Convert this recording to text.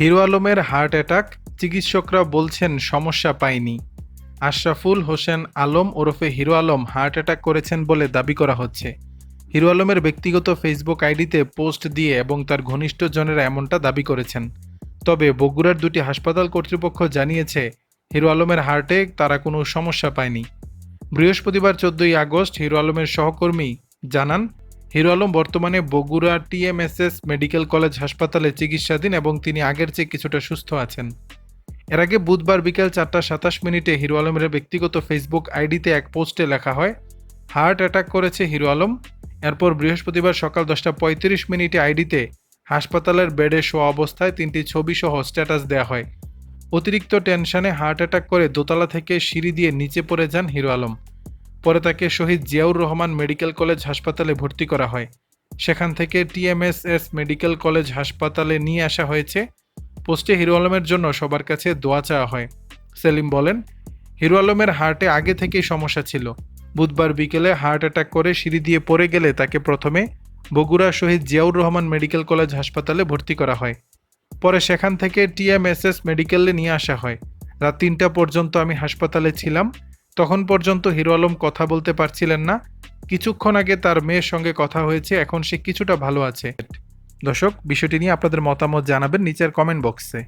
Hero আলমের heart attack, চিকিৎসকরা বলছেন সমস্যা পায়নি। আশরাফুল হোসেন আলম ওরফে হিরো আলম হার্ট অ্যাটাক করেছেন বলে দাবি করা হচ্ছে। হিরো আলমের ব্যক্তিগত ফেসবুক আইডিতে পোস্ট দিয়ে এবং তার ঘনিষ্ঠজনেরা এমনটা দাবি করেছেন। তবে বগুড়ার দুটি হাসপাতাল কর্তৃপক্ষ জানিয়েছে, হিরো আলমের হার্টে তারা কোনো সমস্যা পায়নি। বৃহস্পতিবার চোদ্দই আগস্ট হিরো আলমের সহকর্মী জানান হিরো আলম বর্তমানে বগুড়া টিএমএসএস মেডিকেল কলেজ হাসপাতালে চিকিৎসাধীন এবং তিনি আগের চেয়ে কিছুটা সুস্থ আছেন। এর আগে বুধবার বিকেল চারটা সাতাশ মিনিটে হিরো আলমের ব্যক্তিগত ফেসবুক আইডিতে এক পোস্টে লেখা হয়, হার্ট অ্যাটাক করেছে হিরো আলম। এরপর বৃহস্পতিবার সকাল দশটা পঁয়ত্রিশ মিনিটে আইডিতে হাসপাতালের বেডে শোয়া অবস্থায় তিনটি ছবি সহ স্ট্যাটাস দেওয়া হয়। অতিরিক্ত টেনশনে হার্ট অ্যাটাক করে দোতলা থেকে সিঁড়ি দিয়ে নিচে পড়ে যান হিরো আলম। পরে তাকে শহীদ জিয়াউর রহমান মেডিকেল কলেজ হাসপাতালে ভর্তি করা হয়। সেখান থেকে টিএমএসএস মেডিকেল কলেজ হাসপাতালে নিয়ে আসা হয়েছে। পোস্টে হিরো আলমের জন্য সবার কাছে দোয়া চাওয়া হয়। সেলিম বলেন, হিরো আলমের হার্টে আগে থেকেই সমস্যা ছিল। বুধবার বিকেলে হার্ট অ্যাটাক করে সিঁড়ি দিয়ে পড়ে গেলে তাকে প্রথমে বগুড়া শহীদ জিয়াউর রহমান মেডিকেল কলেজ হাসপাতালে ভর্তি করা হয়। পরে সেখান থেকে টিএমএসএস মেডিকেলে নিয়ে আসা হয়। রাত তিনটা পর্যন্ত আমি হাসপাতালে ছিলাম। তখন পর্যন্ত হিরো আলম কথা বলতে পারছিলেন না। কিছুক্ষণ আগে তার মেয়ের সঙ্গে কথা হয়েছে, এখন সে কিছুটা ভালো আছে। দর্শক, বিষয়টি নিয়ে আপনাদের মতামত জানাবেন নিচের কমেন্ট বক্সে